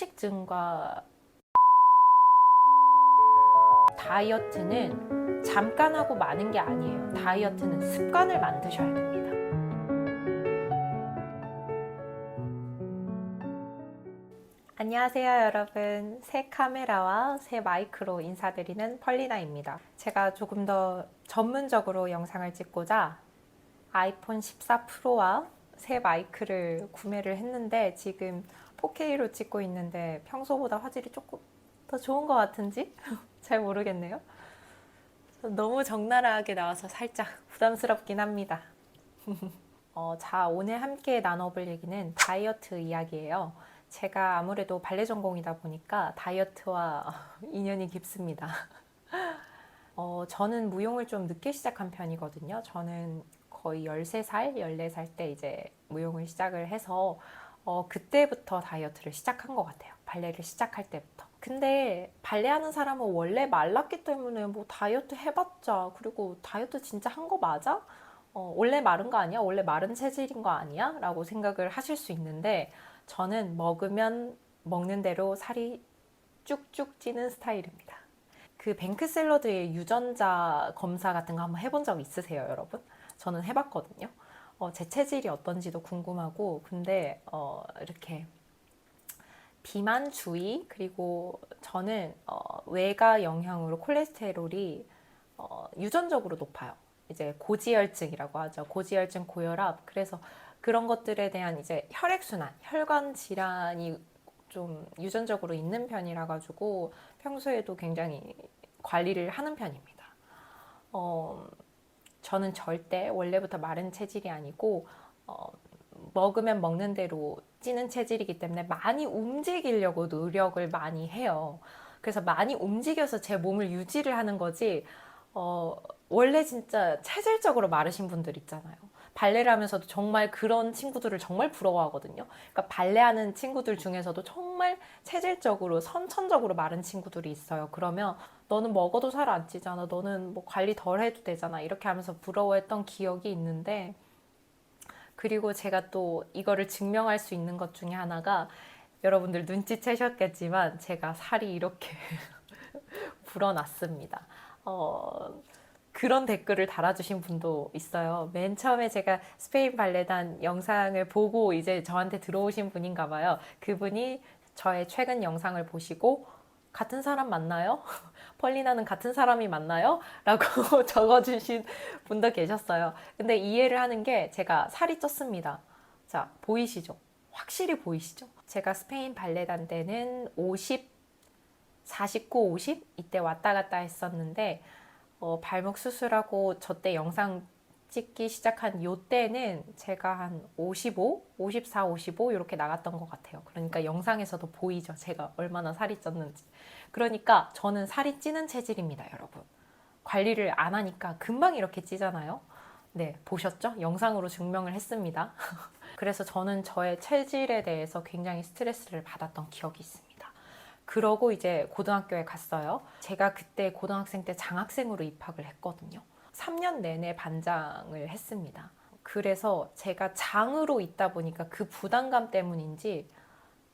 폭식증과 다이어트는 잠깐 하고 마는 게 아니에요. 다이어트는 습관을 만드셔야 됩니다. 안녕하세요, 여러분. 새 카메라와 새 마이크로 인사드리는 펄리나입니다. 제가 조금 더 전문적으로 영상을 찍고자 아이폰 14 프로와 새 마이크를 구매를 했는데 지금 4K로 찍고 있는데 평소보다 화질이 조금 더 좋은 것 같은지 잘 모르겠네요. 너무 적나라하게 나와서 살짝 부담스럽긴 합니다. 어, 자, 오늘 함께 나눠볼 얘기는 다이어트 이야기예요. 제가 아무래도 발레 전공이다 보니까 다이어트와 인연이 깊습니다. 어, 저는 무용을 좀 늦게 시작한 편이거든요. 저는 거의 13살, 14살 때 이제 무용을 시작을 해서 어, 그때부터 다이어트를 시작한 것 같아요. 발레를 시작할 때부터. 근데 발레 하는 사람은 원래 말랐기 때문에 뭐 다이어트 해봤자 그리고 다이어트 진짜 한 거 맞아? 어, 원래 마른 거 아니야? 원래 마른 체질인 거 아니야? 라고 생각을 하실 수 있는데 저는 먹으면 먹는 대로 살이 쭉쭉 찌는 스타일입니다. 그 뱅크 샐러드의 유전자 검사 같은 거 한번 해본 적 있으세요, 여러분? 저는 해봤거든요. 어, 제 체질이 어떤지도 궁금하고, 근데 어, 이렇게 비만 주의 그리고 저는 어, 외가 영향으로 콜레스테롤이 어, 유전적으로 높아요. 이제 고지혈증이라고 하죠. 고지혈증, 고혈압. 그래서 그런 것들에 대한 이제 혈액순환, 혈관 질환이 좀 유전적으로 있는 편이라 가지고 평소에도 굉장히 관리를 하는 편입니다. 어, 저는 절대 원래부터 마른 체질이 아니고 어, 먹으면 먹는 대로 찌는 체질이기 때문에 많이 움직이려고 노력을 많이 해요. 그래서 많이 움직여서 제 몸을 유지를 하는 거지. 어, 원래 진짜 체질적으로 마르신 분들 있잖아요. 발레를 하면서도 정말 그런 친구들을 정말 부러워하거든요. 그러니까 발레하는 친구들 중에서도 정말 체질적으로 선천적으로 마른 친구들이 있어요. 그러면 너는 먹어도 살 안 찌잖아. 너는 뭐 관리 덜 해도 되잖아. 이렇게 하면서 부러워했던 기억이 있는데 그리고 제가 또 이거를 증명할 수 있는 것 중에 하나가 여러분들 눈치채셨겠지만 제가 살이 이렇게 불어났습니다. 어, 그런 댓글을 달아주신 분도 있어요. 맨 처음에 제가 스페인 발레단 영상을 보고 이제 저한테 들어오신 분인가 봐요. 그분이 저의 최근 영상을 보시고 같은 사람 맞나요? 펄리나는 같은 사람이 맞나요? 라고 적어주신 분도 계셨어요. 근데 이해를 하는 게 제가 살이 쪘습니다. 자, 보이시죠? 확실히 보이시죠? 제가 스페인 발레단 때는 50, 49, 50? 이때 왔다 갔다 했었는데, 어, 발목 수술하고 저 때 영상 찍기 시작한 요 때는 제가 한 55, 54, 55 이렇게 나갔던 것 같아요. 그러니까 영상에서도 보이죠. 제가 얼마나 살이 쪘는지. 그러니까 저는 살이 찌는 체질입니다, 여러분. 관리를 안 하니까 금방 이렇게 찌잖아요. 네, 보셨죠? 영상으로 증명을 했습니다. 그래서 저는 저의 체질에 대해서 굉장히 스트레스를 받았던 기억이 있습니다. 그러고 이제 고등학교에 갔어요. 제가 그때 고등학생 때 장학생으로 입학을 했거든요. 3년 내내 반장을 했습니다. 그래서 제가 장으로 있다 보니까 그 부담감 때문인지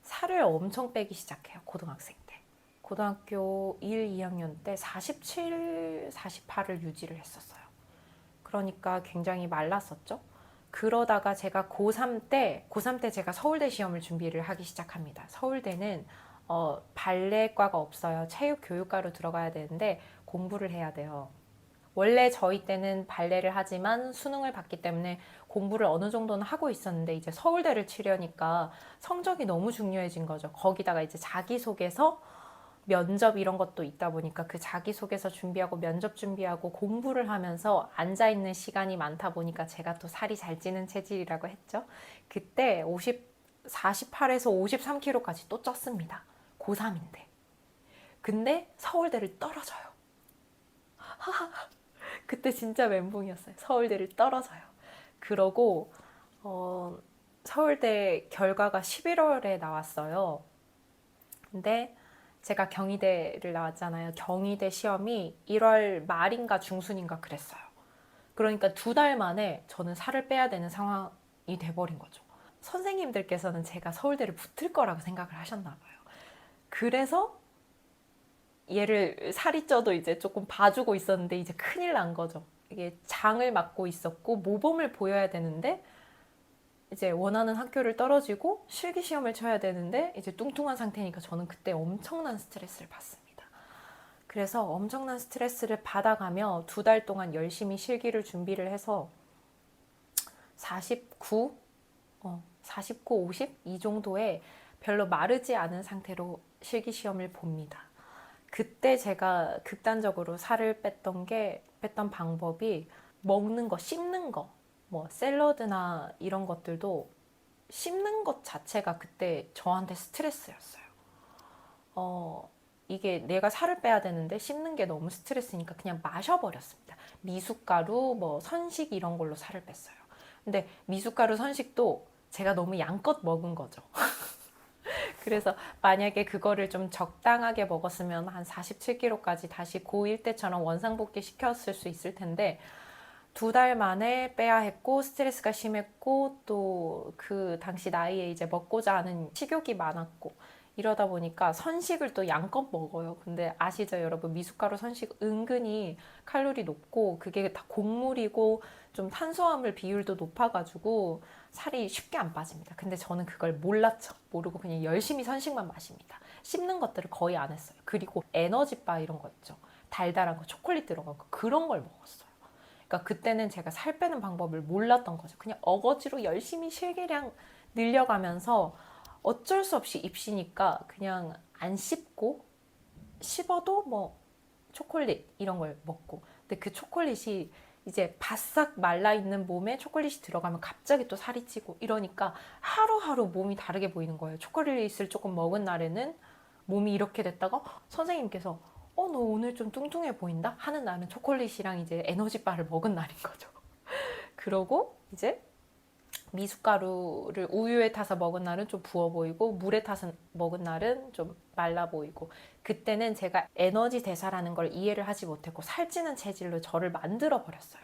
살을 엄청 빼기 시작해요. 고등학생 때. 고등학교 1, 2학년 때 47, 48을 유지를 했었어요. 그러니까 굉장히 말랐었죠. 그러다가 제가 고3 때, 고3 때 제가 서울대 시험을 준비를 하기 시작합니다. 서울대는 어, 발레과가 없어요. 체육 교육과로 들어가야 되는데 공부를 해야 돼요. 원래 저희 때는 발레를 하지만 수능을 봤기 때문에 공부를 어느 정도는 하고 있었는데 이제 서울대를 치려니까 성적이 너무 중요해진 거죠. 거기다가 이제 자기소개서 면접 이런 것도 있다 보니까 그 자기소개서 준비하고 면접 준비하고 공부를 하면서 앉아 있는 시간이 많다 보니까 제가 또 살이 잘 찌는 체질이라고 했죠. 그때 50 48에서 53kg까지 또 쪘습니다. 고3인데. 근데 서울대를 떨어져요. 그때 진짜 멘붕이었어요. 서울대를 떨어져요. 그러고 어, 서울대 결과가 11월에 나왔어요. 근데 제가 경희대를 나왔잖아요. 경희대 시험이 1월 말인가 중순인가 그랬어요. 그러니까 두 달 만에 저는 살을 빼야 되는 상황이 돼버린 거죠. 선생님들께서는 제가 서울대를 붙을 거라고 생각을 하셨나 봐요. 그래서 얘를 살이 쪄도 이제 조금 봐주고 있었는데 이제 큰일 난 거죠. 이게 장을 맡고 있었고 모범을 보여야 되는데 이제 원하는 학교를 떨어지고 실기 시험을 쳐야 되는데 이제 뚱뚱한 상태니까 저는 그때 엄청난 스트레스를 받습니다. 그래서 엄청난 스트레스를 받아가며 두 달 동안 열심히 실기를 준비를 해서 49, 어, 49, 50 이 정도의 별로 마르지 않은 상태로 실기 시험을 봅니다. 그때 제가 극단적으로 살을 뺐던 게 뺐던 방법이 먹는 거, 씹는 거, 뭐 샐러드나 이런 것들도 씹는 것 자체가 그때 저한테 스트레스였어요. 어, 이게 내가 살을 빼야 되는데 씹는 게 너무 스트레스니까 그냥 마셔버렸습니다. 미숫가루, 뭐 선식 이런 걸로 살을 뺐어요. 근데 미숫가루 선식도 제가 너무 양껏 먹은 거죠. 그래서 만약에 그거를 좀 적당하게 먹었으면 한 47kg까지 다시 고1 때처럼 원상복귀 시켰을 수 있을 텐데 두 달 만에 빼야 했고 스트레스가 심했고 또 그 당시 나이에 이제 먹고자 하는 식욕이 많았고 이러다 보니까 선식을 또 양껏 먹어요. 근데 아시죠, 여러분? 미숫가루 선식 은근히 칼로리 높고 그게 다 곡물이고 좀 탄수화물 비율도 높아가지고 살이 쉽게 안 빠집니다. 근데 저는 그걸 몰랐죠. 모르고 그냥 열심히 선식만 마십니다. 씹는 것들을 거의 안 했어요. 그리고 에너지바 이런 거 있죠. 달달한 거, 초콜릿 들어간 거 그런 걸 먹었어요. 그러니까 그때는 제가 살 빼는 방법을 몰랐던 거죠. 그냥 어거지로 열심히 실기량 늘려가면서 어쩔 수 없이 입시니까 그냥 안 씹고 씹어도 뭐 초콜릿 이런 걸 먹고 근데 그 초콜릿이 이제 바싹 말라 있는 몸에 초콜릿이 들어가면 갑자기 또 살이 찌고 이러니까 하루하루 몸이 다르게 보이는 거예요. 초콜릿을 조금 먹은 날에는 몸이 이렇게 됐다가 선생님께서 어 너 오늘 좀 뚱뚱해 보인다 하는 날은 초콜릿이랑 이제 에너지바를 먹은 날인 거죠. 그러고 이제 미숫가루를 우유에 타서 먹은 날은 좀 부어 보이고 물에 타서 먹은 날은 좀 말라 보이고 그때는 제가 에너지 대사라는 걸 이해를 하지 못했고 살찌는 체질로 저를 만들어 버렸어요.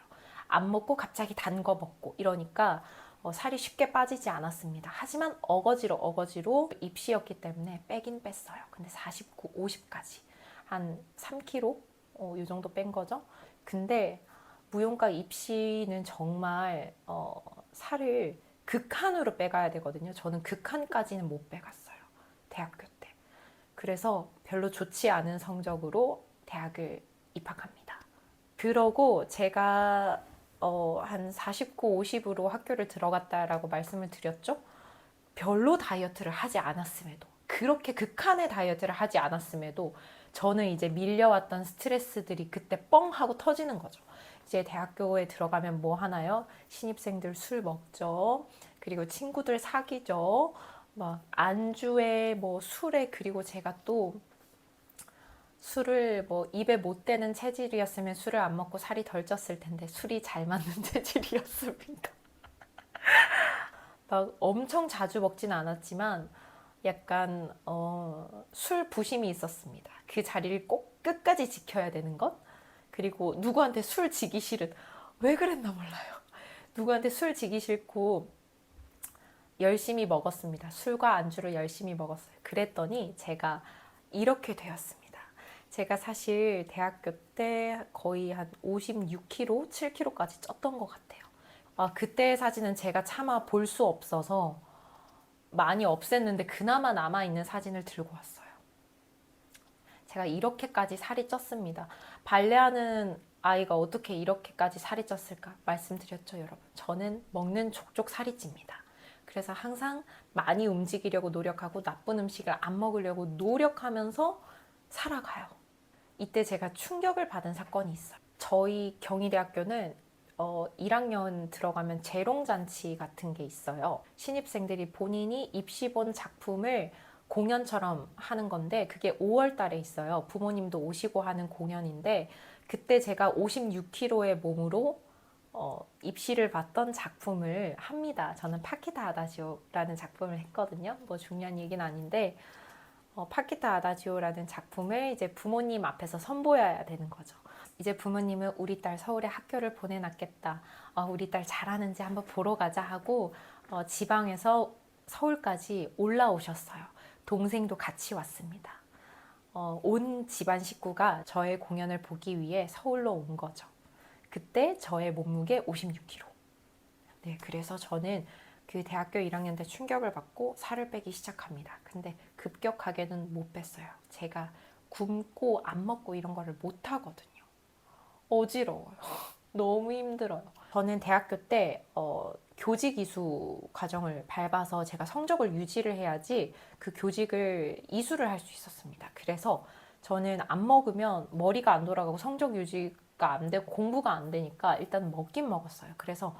안 먹고 갑자기 단 거 먹고 이러니까 어, 살이 쉽게 빠지지 않았습니다. 하지만 어거지로 어거지로 입시였기 때문에 빼긴 뺐어요. 근데 49, 50까지 한 3kg 어, 이 정도 뺀 거죠. 근데 무용과 입시는 정말 어, 살을 극한으로 빼가야 되거든요. 저는 극한까지는 못 빼갔어요. 대학교 때. 그래서 별로 좋지 않은 성적으로 대학을 입학합니다. 그러고 제가 어, 한 49, 50으로 학교를 들어갔다라고 말씀을 드렸죠. 별로 다이어트를 하지 않았음에도 그렇게 극한의 다이어트를 하지 않았음에도 저는 이제 밀려왔던 스트레스들이 그때 뻥 하고 터지는 거죠. 이제 대학교에 들어가면 뭐 하나요? 신입생들 술 먹죠. 그리고 친구들 사귀죠. 막 안주에 뭐 술에 그리고 제가 또 술을 뭐 입에 못 대는 체질이었으면 술을 안 먹고 살이 덜 쪘을 텐데 술이 잘 맞는 체질이었습니다. 막 엄청 자주 먹진 않았지만 약간 어, 술 부심이 있었습니다. 그 자리를 꼭 끝까지 지켜야 되는 것. 그리고 누구한테 술 지기 싫은 왜 그랬나 몰라요. 누구한테 술 지기 싫고 열심히 먹었습니다. 술과 안주를 열심히 먹었어요. 그랬더니 제가 이렇게 되었습니다. 제가 사실 대학교 때 거의 한 56kg, 7kg까지 쪘던 것 같아요. 아, 그때의 사진은 제가 차마 볼 수 없어서 많이 없앴는데 그나마 남아있는 사진을 들고 왔어요. 제가 이렇게까지 살이 쪘습니다. 발레하는 아이가 어떻게 이렇게까지 살이 쪘을까 말씀드렸죠, 여러분. 저는 먹는 족족 살이 찝니다. 그래서 항상 많이 움직이려고 노력하고 나쁜 음식을 안 먹으려고 노력하면서 살아가요. 이때 제가 충격을 받은 사건이 있어요. 저희 경희대학교는 어, 1학년 들어가면 재롱잔치 같은 게 있어요. 신입생들이 본인이 입시 본 작품을 공연처럼 하는 건데 그게 5월 달에 있어요. 부모님도 오시고 하는 공연인데 그때 제가 56kg의 몸으로 어, 입시를 봤던 작품을 합니다. 저는 파키타 아다지오라는 작품을 했거든요. 뭐 중요한 얘기는 아닌데 어, 파키타 아다지오라는 작품을 이제 부모님 앞에서 선보여야 되는 거죠. 이제 부모님은 우리 딸 서울에 학교를 보내놨겠다. 어, 우리 딸 잘하는지 한번 보러 가자 하고 어, 지방에서 서울까지 올라오셨어요. 동생도 같이 왔습니다. 어, 온 집안 식구가 저의 공연을 보기 위해 서울로 온 거죠. 그때 저의 몸무게 56kg. 네, 그래서 저는 그 대학교 1학년 때 충격을 받고 살을 빼기 시작합니다. 근데 급격하게는 못 뺐어요. 제가 굶고 안 먹고 이런 거를 못 하거든요. 어지러워요. 너무 힘들어요. 저는 대학교 때 어, 교직 이수 과정을 밟아서 제가 성적을 유지를 해야지 그 교직을 이수를 할 수 있었습니다. 그래서 저는 안 먹으면 머리가 안 돌아가고 성적 유지가 안 되고 공부가 안 되니까 일단 먹긴 먹었어요. 그래서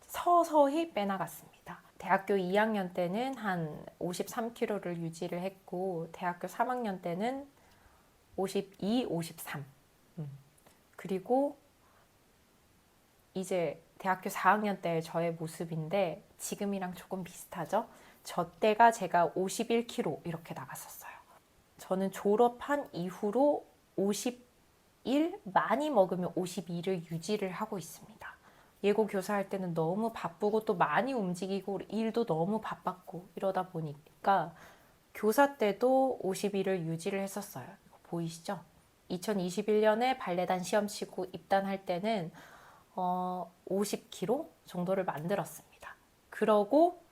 서서히 빼나갔습니다. 대학교 2학년 때는 한 53kg를 유지를 했고 대학교 3학년 때는 52, 53. 음. 그리고 이제 대학교 4학년 때 저의 모습인데 지금이랑 조금 비슷하죠? 저 때가 제가 51kg 이렇게 나갔었어요. 저는 졸업한 이후로 51, 많이 먹으면 52를 유지를 하고 있습니다. 예고 교사할 때는 너무 바쁘고 또 많이 움직이고 일도 너무 바빴고 이러다 보니까 교사 때도 51을 유지를 했었어요. 보이시죠? 2021년에 발레단 시험 치고 입단할 때는 어, 50kg 정도를 만들었습니다. 그러고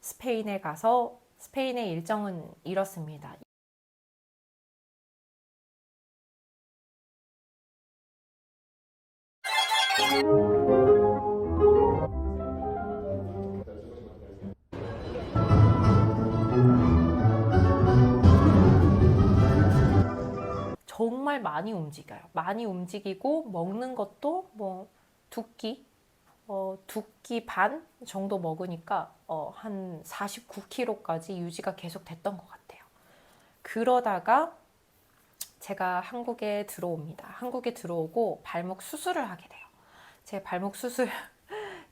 스페인에 가서 스페인의 일정은 이렇습니다. 정말 많이 움직여요. 많이 움직이고 먹는 것도 뭐 두 끼, 어, 두끼 반 정도 먹으니까 어, 한 49kg까지 유지가 계속 됐던 것 같아요. 그러다가 제가 한국에 들어옵니다. 한국에 들어오고 발목 수술을 하게 돼요. 제 발목 수술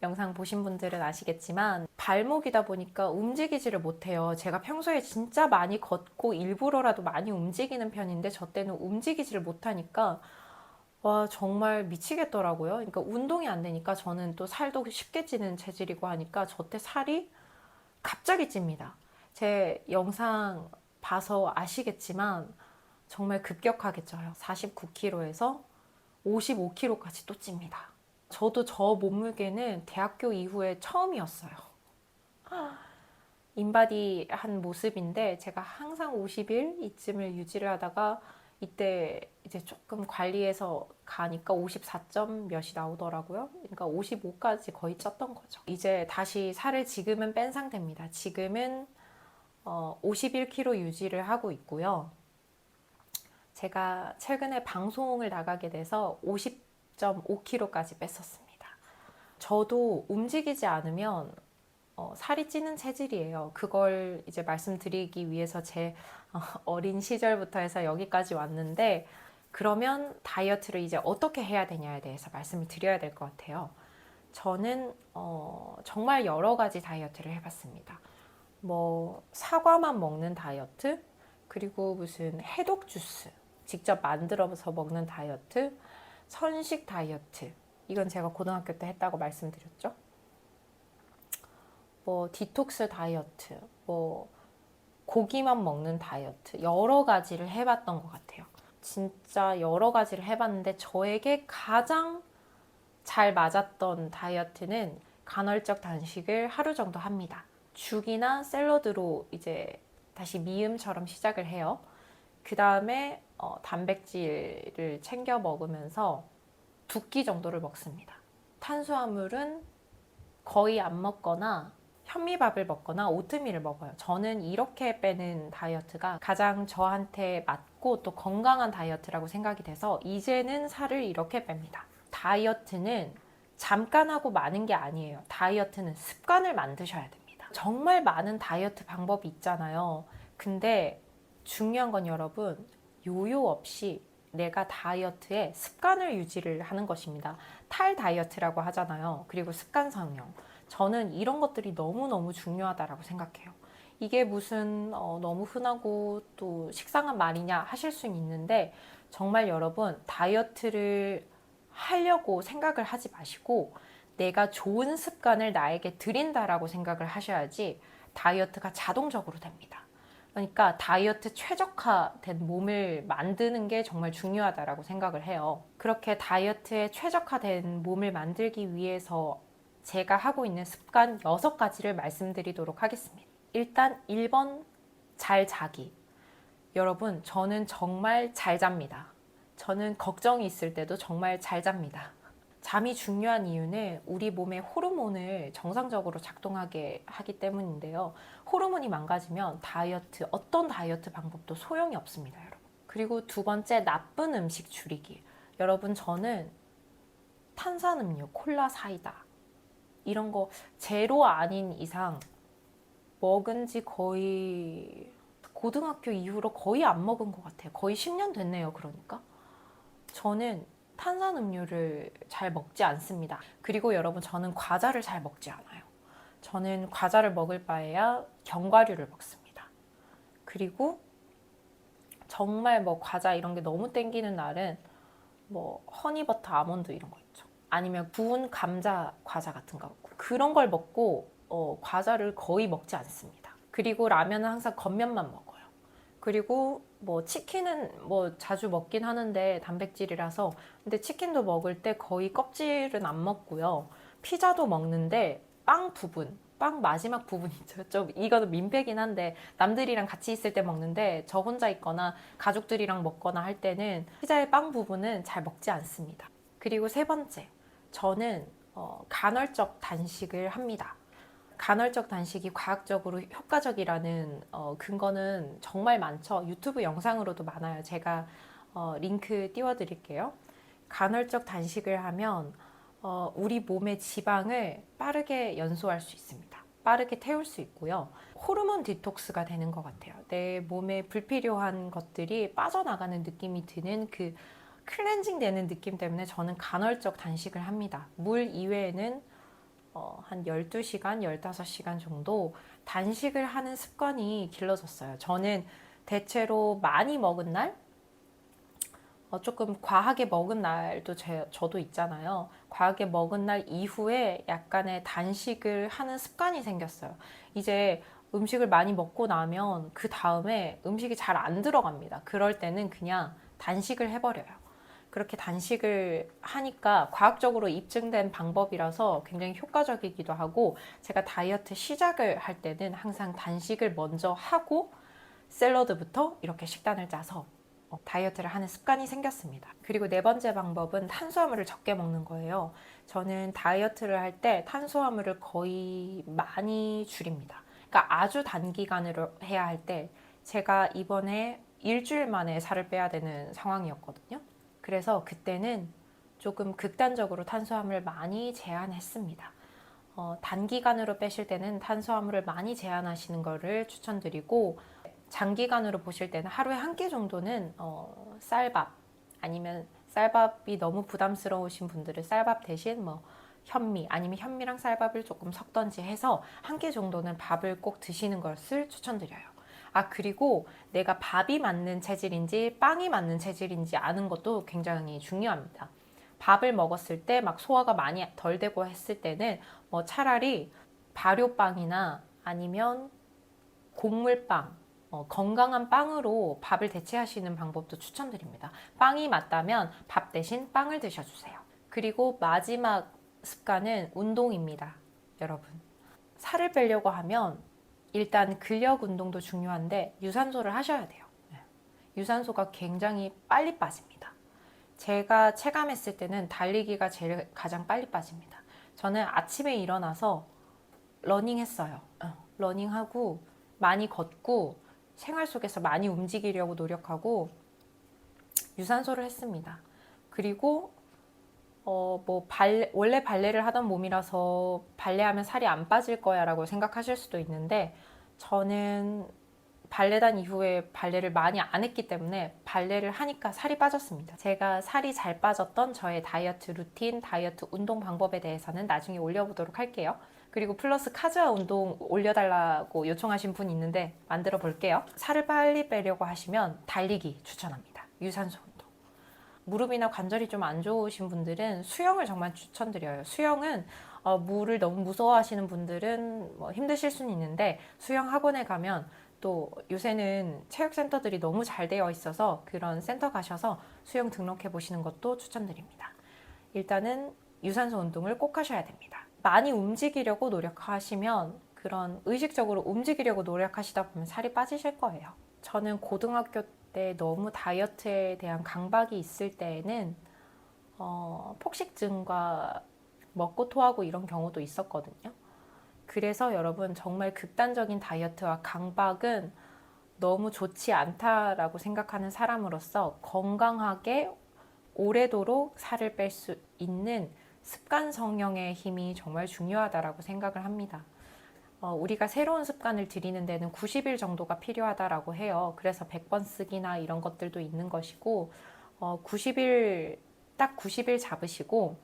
영상 보신 분들은 아시겠지만 발목이다 보니까 움직이지를 못해요. 제가 평소에 진짜 많이 걷고 일부러라도 많이 움직이는 편인데 저 때는 움직이지를 못하니까 와 정말 미치겠더라고요. 그러니까 운동이 안 되니까 저는 또 살도 쉽게 찌는 체질이고 하니까 저 때 살이 갑자기 찝니다. 제 영상 봐서 아시겠지만 정말 급격하게 쪄요. 49kg에서 55kg까지 또 찝니다. 저도 저 몸무게는 대학교 이후에 처음이었어요. 인바디 한 모습인데 제가 항상 50일 이쯤을 유지를 하다가 이때 이제 조금 관리해서 가니까 54점 몇이 나오더라고요. 그러니까 55까지 거의 쪘던 거죠. 이제 다시 살을 지금은 뺀 상태입니다. 지금은 어, 51kg 유지를 하고 있고요. 제가 최근에 방송을 나가게 돼서 50.5kg까지 뺐었습니다. 저도 움직이지 않으면 어, 살이 찌는 체질이에요. 그걸 이제 말씀드리기 위해서 제 어, 어린 시절부터 해서 여기까지 왔는데 그러면 다이어트를 이제 어떻게 해야 되냐에 대해서 말씀을 드려야 될 것 같아요. 저는 어, 정말 여러 가지 다이어트를 해봤습니다. 뭐 사과만 먹는 다이어트, 그리고 무슨 해독 주스 직접 만들어서 먹는 다이어트, 선식 다이어트. 이건 제가 고등학교 때 했다고 말씀드렸죠. 뭐 디톡스 다이어트, 뭐 고기만 먹는 다이어트 여러 가지를 해봤던 것 같아요. 진짜 여러 가지를 해봤는데 저에게 가장 잘 맞았던 다이어트는 간헐적 단식을 하루 정도 합니다. 죽이나 샐러드로 이제 다시 미음처럼 시작을 해요. 그 다음에 어, 단백질을 챙겨 먹으면서 두 끼 정도를 먹습니다. 탄수화물은 거의 안 먹거나 현미밥을 먹거나 오트밀을 먹어요. 저는 이렇게 빼는 다이어트가 가장 저한테 맞고 또 건강한 다이어트라고 생각이 돼서 이제는 살을 이렇게 뺍니다. 다이어트는 잠깐 하고 많은 게 아니에요. 다이어트는 습관을 만드셔야 됩니다. 정말 많은 다이어트 방법이 있잖아요. 근데 중요한 건 여러분, 요요 없이 내가 다이어트에 습관을 유지를 하는 것입니다. 탈 다이어트라고 하잖아요. 그리고 습관 성형. 저는 이런 것들이 너무너무 중요하다라고 생각해요. 이게 무슨 어, 너무 흔하고 또 식상한 말이냐 하실 수 있는데 정말 여러분 다이어트를 하려고 생각을 하지 마시고 내가 좋은 습관을 나에게 드린다라고 생각을 하셔야지 다이어트가 자동적으로 됩니다. 그러니까 다이어트 최적화된 몸을 만드는 게 정말 중요하다라고 생각을 해요. 그렇게 다이어트에 최적화된 몸을 만들기 위해서 제가 하고 있는 습관 6가지를 말씀드리도록 하겠습니다. 일단 1번 잘 자기. 여러분, 저는 정말 잘 잡니다. 저는 걱정이 있을 때도 정말 잘 잡니다. 잠이 중요한 이유는 우리 몸의 호르몬을 정상적으로 작동하게 하기 때문인데요. 호르몬이 망가지면 다이어트, 어떤 다이어트 방법도 소용이 없습니다, 여러분. 그리고 두 번째, 나쁜 음식 줄이기. 여러분, 저는 탄산음료, 콜라, 사이다. 이런 거 제로 아닌 이상 먹은 지 거의 고등학교 이후로 거의 안 먹은 것 같아요. 거의 10년 됐네요, 그러니까. 저는 탄산음료를 잘 먹지 않습니다. 그리고 여러분, 저는 과자를 잘 먹지 않아요. 저는 과자를 먹을 바에야 견과류를 먹습니다. 그리고 정말 뭐 과자 이런 게 너무 땡기는 날은 뭐 허니버터 아몬드 이런 거 있죠. 아니면 구운 감자 과자 같은 거 그런 걸 먹고 어, 과자를 거의 먹지 않습니다. 그리고 라면은 항상 겉면만 먹어요. 그리고 뭐 치킨은 뭐 자주 먹긴 하는데 단백질이라서 근데 치킨도 먹을 때 거의 껍질은 안 먹고요. 피자도 먹는데 빵 부분, 빵 마지막 부분 있죠. 좀 이거는 민폐긴 한데 남들이랑 같이 있을 때 먹는데 저 혼자 있거나 가족들이랑 먹거나 할 때는 피자의 빵 부분은 잘 먹지 않습니다. 그리고 세 번째, 저는 어, 간헐적 단식을 합니다. 간헐적 단식이 과학적으로 효과적이라는 어, 근거는 정말 많죠. 유튜브 영상으로도 많아요. 제가 어, 링크 띄워드릴게요. 간헐적 단식을 하면 어, 우리 몸의 지방을 빠르게 연소할 수 있습니다. 빠르게 태울 수 있고요. 호르몬 디톡스가 되는 것 같아요. 내 몸에 불필요한 것들이 빠져나가는 느낌이 드는 그 클렌징 되는 느낌 때문에 저는 간헐적 단식을 합니다. 물 이외에는 어, 한 12시간, 15시간 정도 단식을 하는 습관이 길러졌어요. 저는 대체로 많이 먹은 날, 어, 조금 과하게 먹은 날도 제, 저도 있잖아요. 과하게 먹은 날 이후에 약간의 단식을 하는 습관이 생겼어요. 이제 음식을 많이 먹고 나면 그 다음에 음식이 잘 안 들어갑니다. 그럴 때는 그냥 단식을 해버려요. 그렇게 단식을 하니까 과학적으로 입증된 방법이라서 굉장히 효과적이기도 하고 제가 다이어트 시작을 할 때는 항상 단식을 먼저 하고 샐러드부터 이렇게 식단을 짜서 어, 다이어트를 하는 습관이 생겼습니다. 그리고 네 번째 방법은 탄수화물을 적게 먹는 거예요. 저는 다이어트를 할 때 탄수화물을 거의 많이 줄입니다. 그러니까 아주 단기간으로 해야 할 때 제가 이번에 일주일 만에 살을 빼야 되는 상황이었거든요. 그래서 그때는 조금 극단적으로 탄수화물을 많이 제한했습니다. 어, 단기간으로 빼실 때는 탄수화물을 많이 제한하시는 것을 추천드리고 장기간으로 보실 때는 하루에 한 끼 정도는 어, 쌀밥 아니면 쌀밥이 너무 부담스러우신 분들은 쌀밥 대신 뭐 현미 아니면 현미랑 쌀밥을 조금 섞던지 해서 한 끼 정도는 밥을 꼭 드시는 것을 추천드려요. 아 그리고 내가 밥이 맞는 체질인지 빵이 맞는 체질인지 아는 것도 굉장히 중요합니다. 밥을 먹었을 때 막 소화가 많이 덜 되고 했을 때는 뭐 차라리 발효빵이나 아니면 곡물빵 어, 건강한 빵으로 밥을 대체하시는 방법도 추천드립니다. 빵이 맞다면 밥 대신 빵을 드셔주세요. 그리고 마지막 습관은 운동입니다. 여러분. 살을 빼려고 하면 일단 근력 운동도 중요한데 유산소를 하셔야 돼요. 네. 유산소가 굉장히 빨리 빠집니다. 제가 체감했을 때는 달리기가 제일 가장 빨리 빠집니다. 저는 아침에 일어나서 러닝 했어요. 어, 러닝하고 많이 걷고 생활 속에서 많이 움직이려고 노력하고 유산소를 했습니다. 그리고 어, 뭐 발레, 원래 발레를 하던 몸이라서 발레하면 살이 안 빠질 거야 라고 생각하실 수도 있는데 저는 발레단 이후에 발레를 많이 안 했기 때문에 발레를 하니까 살이 빠졌습니다. 제가 살이 잘 빠졌던 저의 다이어트 루틴, 다이어트 운동 방법에 대해서는 나중에 올려보도록 할게요. 그리고 플러스 카즈아 운동 올려달라고 요청하신 분 있는데 만들어 볼게요. 살을 빨리 빼려고 하시면 달리기 추천합니다. 유산소. 무릎이나 관절이 좀 안 좋으신 분들은 수영을 정말 추천드려요. 수영은 어, 물을 너무 무서워하시는 분들은 뭐 힘드실 수는 있는데 수영 학원에 가면 또또 요새는 체육센터들이 너무 잘 되어 있어서 그런 센터 가셔서 수영 등록해 보시는 것도 추천드립니다. 일단은 유산소 운동을 꼭 하셔야 됩니다. 많이 움직이려고 노력하시면 그런 의식적으로 움직이려고 노력하시다 보면 살이 빠지실 거예요. 저는 고등학교 때 너무 다이어트에 대한 강박이 있을 때에는 어, 폭식증과 먹고 토하고 이런 경우도 있었거든요. 그래서 여러분 정말 극단적인 다이어트와 강박은 너무 좋지 않다라고 생각하는 사람으로서 건강하게 오래도록 살을 뺄 수 있는 습관 성형의 힘이 정말 중요하다라고 생각을 합니다. 어, 우리가 새로운 습관을 들이는 데는 90일 정도가 필요하다라고 해요. 그래서 100번 쓰기나 이런 것들도 있는 것이고, 어, 90일, 딱 90일 잡으시고,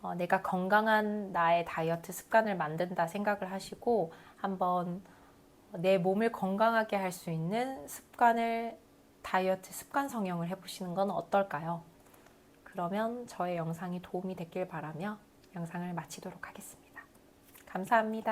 어, 내가 건강한 나의 다이어트 습관을 만든다 생각을 하시고, 한번 내 몸을 건강하게 할 수 있는 습관을 다이어트 습관 성형을 해보시는 건 어떨까요? 그러면 저의 영상이 도움이 됐길 바라며 영상을 마치도록 하겠습니다. 감사합니다.